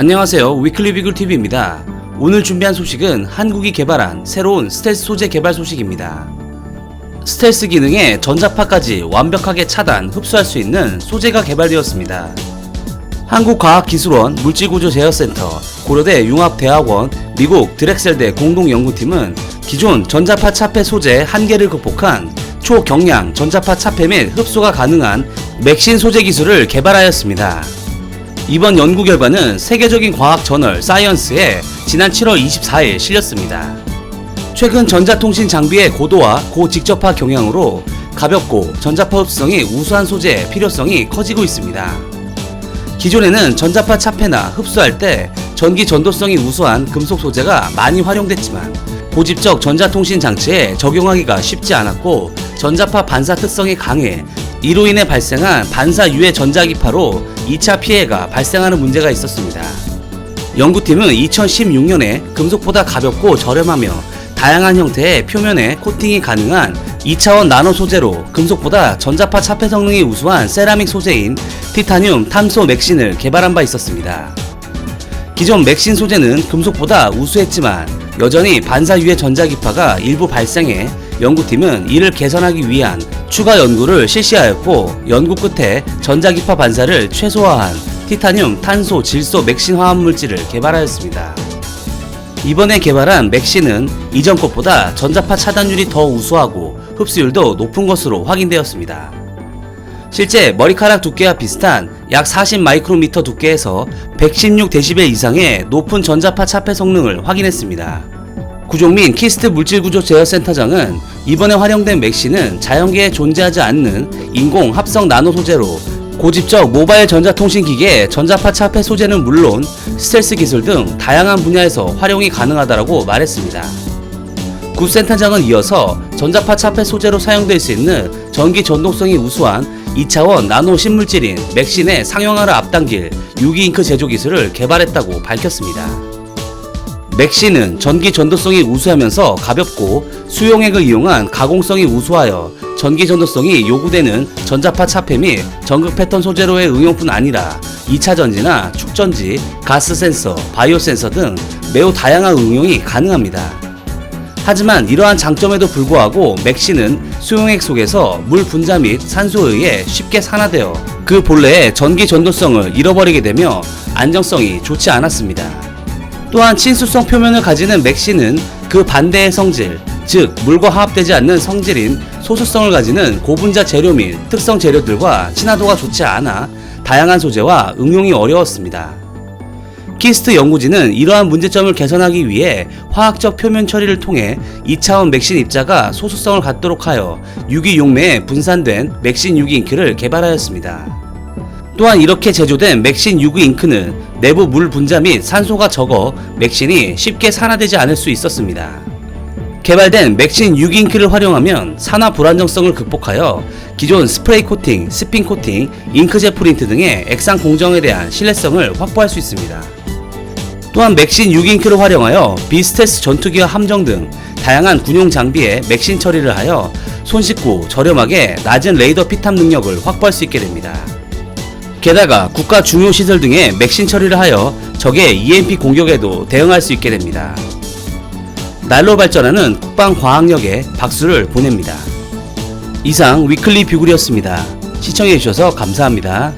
안녕하세요. 위클리 비글 TV입니다. 오늘 준비한 소식은 한국이 개발한 새로운 스텔스 소재 개발 소식입니다. 스텔스 기능에 전자파까지 완벽하게 차단, 흡수할 수 있는 소재가 개발되었습니다. 한국과학기술원 물질구조제어센터, 고려대 융합대학원, 미국 드렉셀대 공동연구팀은 기존 전자파 차폐 소재 한계를 극복한 초경량 전자파 차폐 및 흡수가 가능한 맥신 소재 기술을 개발하였습니다. 이번 연구 결과는 세계적인 과학 저널 사이언스에 지난 7월 24일 실렸습니다. 최근 전자통신 장비의 고도화, 고직접화 경향으로 가볍고 전자파 흡수성이 우수한 소재의 필요성이 커지고 있습니다. 기존에는 전자파 차폐나 흡수할 때 전기 전도성이 우수한 금속 소재가 많이 활용됐지만 고집적 전자통신 장치에 적용하기가 쉽지 않았고 전자파 반사 특성이 강해 이로 인해 발생한 반사 유해 전자기파로 2차 피해가 발생하는 문제가 있었습니다. 연구팀은 2016년에 금속보다 가볍고 저렴하며 다양한 형태의 표면에 코팅이 가능한 2차원 나노 소재로 금속보다 전자파 차폐 성능이 우수한 세라믹 소재인 티타늄 탄소 맥신을 개발한 바 있었습니다. 기존 맥신 소재는 금속보다 우수했지만 여전히 반사 유해 전자기파가 일부 발생해 연구팀은 이를 개선하기 위한 추가 연구를 실시하였고 연구 끝에 전자기파 반사를 최소화한 티타늄 탄소 질소 맥신 화합 물질을 개발하였습니다. 이번에 개발한 맥신은 이전 것보다 전자파 차단율이 더 우수하고 흡수율도 높은 것으로 확인되었습니다. 실제 머리카락 두께와 비슷한 약 40 마이크로미터 두께에서 116데시벨 이상의 높은 전자파 차폐 성능을 확인했습니다. 구종민 키스트 물질구조 제어센터장은 이번에 활용된 맥시는 자연계에 존재하지 않는 인공 합성 나노 소재로 고집적 모바일 전자통신 기계의 전자파 차폐 소재는 물론 스텔스 기술 등 다양한 분야에서 활용이 가능하다고 말했습니다. 구 센터장은 이어서 전자파 차폐 소재로 사용될 수 있는 전기 전동성이 우수한 2차원 나노 신물질인 맥신의 상용화를 앞당길 유기잉크 제조 기술을 개발했다고 밝혔습니다. 맥신은 전기 전도성이 우수하면서 가볍고 수용액을 이용한 가공성이 우수하여 전기 전도성이 요구되는 전자파 차폐 및 전극 패턴 소재로의 응용뿐 아니라 2차 전지나 축전지, 가스 센서, 바이오 센서 등 매우 다양한 응용이 가능합니다. 하지만 이러한 장점에도 불구하고 맥시는 수용액 속에서 물 분자 및 산소에 의해 쉽게 산화되어 그 본래의 전기 전도성을 잃어버리게 되며 안정성이 좋지 않았습니다. 또한 친수성 표면을 가지는 맥시는 그 반대의 성질, 즉 물과 화합되지 않는 성질인 소수성을 가지는 고분자 재료 및 특성 재료들과 친화도가 좋지 않아 다양한 소재와 응용이 어려웠습니다. 키스트 연구진은 이러한 문제점을 개선하기 위해 화학적 표면 처리를 통해 2차원 맥신 입자가 소수성을 갖도록 하여 유기 용매에 분산된 맥신 유기 잉크를 개발하였습니다. 또한 이렇게 제조된 맥신 유기 잉크는 내부 물 분자 및 산소가 적어 맥신이 쉽게 산화되지 않을 수 있었습니다. 개발된 맥신 유기 잉크를 활용하면 산화 불안정성을 극복하여 기존 스프레이 코팅, 스핀 코팅, 잉크젯 프린트 등의 액상 공정에 대한 신뢰성을 확보할 수 있습니다. 또한 맥신 유기잉크를 활용하여 비스테스 전투기와 함정 등 다양한 군용 장비에 맥신 처리를 하여 손쉽고 저렴하게 낮은 레이더 피탐 능력을 확보할 수 있게 됩니다. 게다가 국가 중요 시설 등에 맥신 처리를 하여 적의 EMP 공격에도 대응할 수 있게 됩니다. 날로 발전하는 국방 과학력에 박수를 보냅니다. 이상 위클리 뷰글이었습니다. 시청해주셔서 감사합니다.